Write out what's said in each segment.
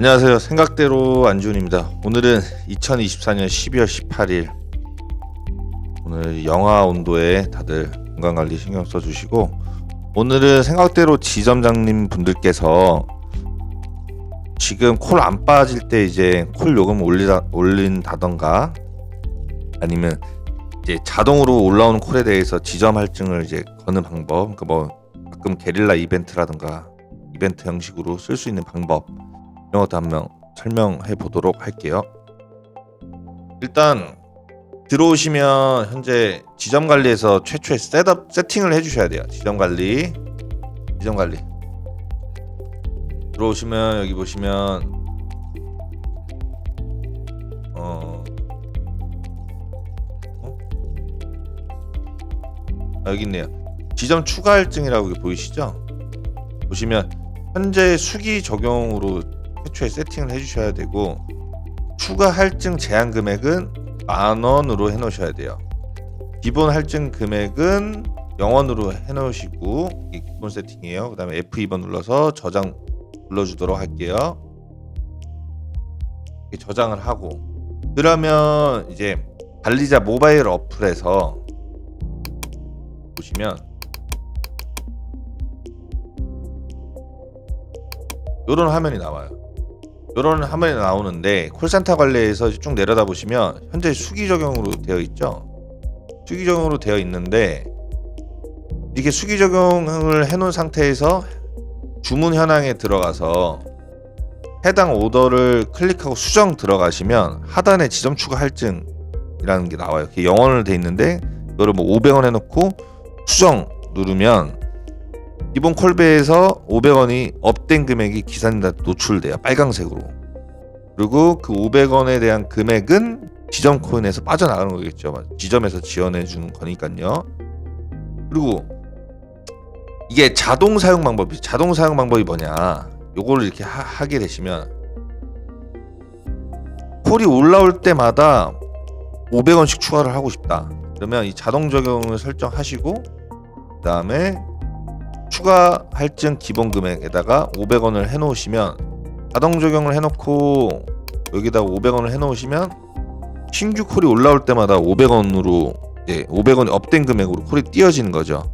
안녕하세요. 생각대로 안지훈입니다. 오늘은 2024년 12월 18일. 오늘 영하 온도에 다들 건강 관리 신경 써 주시고 오늘은 생각대로 지점장님 분들께서 지금 콜 안 빠질 때 이제 콜 요금 올리다 올린다던가 아니면 이제 자동으로 올라오는 콜에 대해서 지점 할증을 이제 거는 방법, 그러니까 뭐 가끔 게릴라 이벤트라든가 이벤트 형식으로 쓸 수 있는 방법 이런 것도 한번 설명해 보도록 할게요. 일단 들어오시면 현재 지점 관리에서 최초의 셋업 세팅을 해주셔야 돼요. 지점 관리, 지점 관리. 들어오시면 여기 보시면 어, 어? 아, 여기 있네요. 지점 추가 할증이라고 보이시죠? 보시면 현재 수기 적용으로 최초에 세팅을 해주셔야 되고 추가 할증 제한 금액은 만 원으로 해놓으셔야 돼요. 기본 할증 금액은 0원으로 해놓으시고 기본 세팅이에요. 그 다음에 F2번 눌러서 저장 눌러주도록 할게요. 저장을 하고 그러면 이제 관리자 모바일 어플에서 보시면 이런 화면이 나와요. 이런 화면이 나오는데 콜센터 관리에서 쭉 내려다 보시면 현재 수기 적용으로 되어 있죠. 수기 적용으로 되어 있는데 이게 수기 적용을 해놓은 상태에서 주문 현황에 들어가서 해당 오더를 클릭하고 수정 들어가시면 하단에 지점 추가 할증이라는 게 나와요. 영원으로 돼 있는데 이거를 뭐 500원 해놓고 수정 누르면 기본 콜배에서 500원이 업된 금액이 기사님한테 노출돼요. 빨강색으로. 그리고 그 500원에 대한 금액은 지점 코인에서 빠져나가는 거겠죠. 지점에서 지원해 주는 거니까요. 그리고 이게 자동 사용 방법이 자동 사용 방법이 뭐냐? 요거를 이렇게 하, 게 되시면 콜이 올라올 때마다 500원씩 추가를 하고 싶다. 그러면 이 자동 적용을 설정하시고 그다음에 추가 할증 기본 금액에다가 500원을 해 놓으시면 자동 적용을 해 놓고 여기다가 500원을 해 놓으시면 신규 콜이 올라올 때마다 500원으로 이제 500원이 업된 금액으로 콜이 띄어지는 거죠.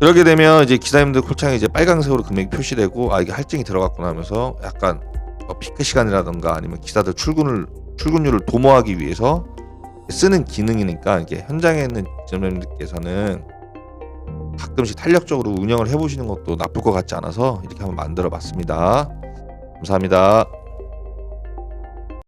그렇게 되면 이제 기사님들 콜창에 이제 빨강색으로 금액이 표시되고 아 이게 할증이 들어갔구나 하면서 약간 뭐 피크 시간이라던가 아니면 기사들 출근을 출근율을 도모하기 위해서 쓰는 기능이니까 이게 현장에 있는 지점장님들께서는 가끔씩 탄력적으로 운영을 해보시는 것도 나쁠 것 같지 않아서 이렇게 한번 만들어 봤습니다. 감사합니다.